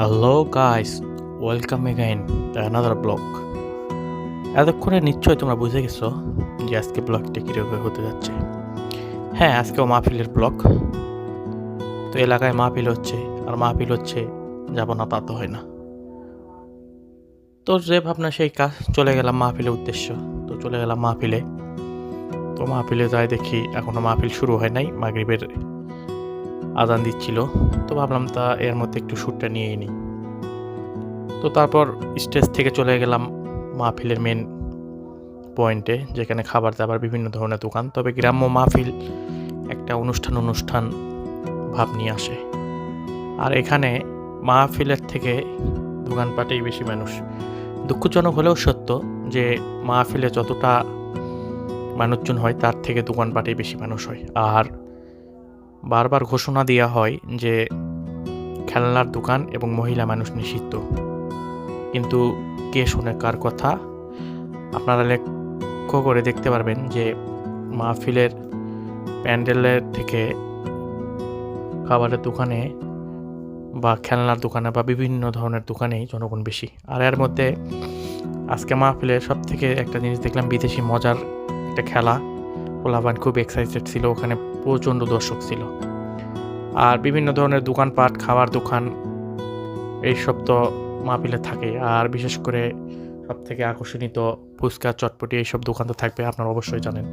Hello guys welcome again another blog এতক্ষণে নিশ্চয়ই তোমরা বুঝে গেছো যে আজকে ব্লগটা কীরকম হতে যাচ্ছে। হ্যাঁ আজকেও মাহফিলের ব্লগ তো এলাকায় মাহফিল হচ্ছে, আর মাহফিল হচ্ছে যাব না তা তো হয় না। তো যে ভাবনা সেই কাজ, চলে গেলাম মাহফিলের উদ্দেশ্য। তো চলে গেলাম মাহফিলে। তো মাহফিলে যাই দেখি এখনও মাহফিল শুরু হয় নাই, মাগরিবের আদান দিচ্ছিল। তো ভাবলাম তা এর মধ্যে একটু শ্যুটটা নিয়েই নিই। তো তারপর স্টেজ থেকে চলে গেলাম মাহফিলের মেন পয়েন্টে যেখানে খাবার দাবার বিভিন্ন ধরনের দোকান। তবে গ্রাম্য মাহফিল একটা অনুষ্ঠান অনুষ্ঠান ভাব নিয়ে আসে। আর এখানে মাহফিলের থেকে দোকানপাটেই বেশি মানুষ। দুঃখজনক হলেও সত্য যে মাহফিলে যতটা মানুষজন হয়, তার থেকে দোকানপাটেই বেশি মানুষ হয়। আর বারবার ঘোষণা দেওয়া হয় যে খেলনার দোকান এবং মহিলা মানুষ নিষিদ্ধ। কিন্তু কে শুনে কার কথা? আপনারা লক্ষ্য করে দেখতে পারবেন যে মাহফিলের প্যান্ডেলের থেকে খাবারের দোকানে বা খেলনার দোকানে বা বিভিন্ন ধরনের দোকানেই জনগণ বেশি। আর এর মধ্যে আজকে মাহফিলে সব থেকে একটা জিনিস দেখলাম, বিদেশি মজার একটা খেলা। পোলাবান খুব এক্সাইটেড ছিল, ওখানে প্রচণ্ড দর্শক ছিল। আর বিভিন্ন ধরনের দোকানপাট, খাবার দোকান, এইসব তো মাহফিলে থাকে। আর বিশেষ করে সব থেকে আকর্ষণীয় ফুচকা, চটপটি এইসব দোকান তো থাকবে, আপনারা অবশ্যই জানেন।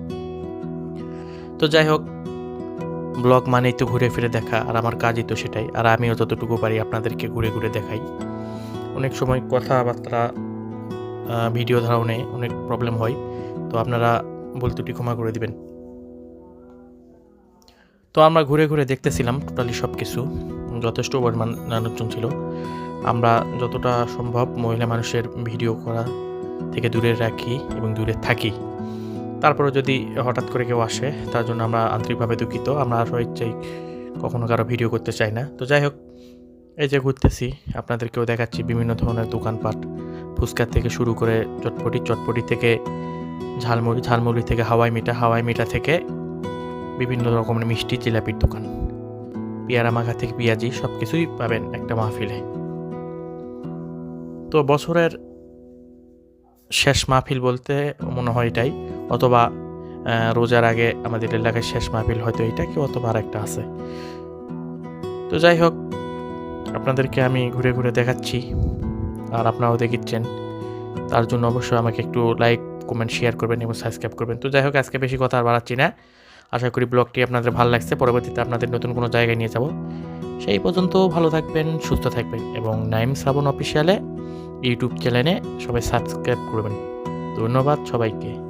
তো যাই হোক, ব্লগ মানেই তো ঘুরে ফিরে দেখা, আর আমার কাজই তো সেটাই। আর আমিও যতটুকু পারি আপনাদেরকে ঘুরে ঘুরে দেখাই। অনেক সময় কথাবার্তা ভিডিও ধারণে অনেক প্রবলেম হয়। তো আপনারা বলতুটি ক্ষমা করে দিবেন। তো আমরা ঘুরে ঘুরে দেখতেছিলাম টোটালি সব কিছু যথেষ্ট পরিমাণ মানুষজন ছিল। আমরা যতটা সম্ভব মহিলা মানুষের ভিডিও করা থেকে দূরে রাখি এবং দূরে থাকি। তারপরে যদি হঠাৎ করে কেউ আসে, তার জন্য আমরা আন্তরিকভাবে দুঃখিত। আমরা আরও ইচ্ছাই কখনো কারও ভিডিও করতে চাই না। তো যাই হোক, এই যে ঘুরতেছি, আপনাদেরকেও দেখাচ্ছি বিভিন্ন ধরনের দোকানপাট। ফুচকা থেকে শুরু করে চটপটি চটপটি থেকে ঝালমুড়ি ঝালমুড়ি থেকে হাওয়াই মিঠা হাওয়াই মিঠা থেকে বিভিন্ন রকমের মিষ্টি জিলাপির দোকান। পেয়ারা মাখা থেকে পেঁয়াজি সব কিছুই পাবেন একটা মাহফিলে। তো বছরের শেষ মাহফিল বলতে মনে হয় এটাই, অথবা রোজার আগে আমাদের এলাকায় শেষ মাহফিল হয়তো এটা কি অথবা আর একটা আছে। তো যাই হোক, আপনাদেরকে আমি ঘুরে ঘুরে দেখাচ্ছি, আর আপনারাও দেখিচ্ছেন। তার জন্য অবশ্যই আমাকে একটু লাইক কমেন্ট শেয়ার করবেন এবং সাবস্ক্রাইব করবেন। তো যাই হোক, আজকে বেশি কথা আর বাড়াচ্ছি না। আশা করি ব্লগটি আপনাদের ভালো লাগছে। পরবর্তীতে আপনাদের নতুন কোনো জায়গায় নিয়ে যাব। সেই পর্যন্ত ভালো থাকবেন, সুস্থ থাকবেন এবং নাইম শ্রাবণ অফিসিয়ালে ইউটিউব চ্যানেলে সবাই সাবস্ক্রাইব করবেন। ধন্যবাদ সবাইকে।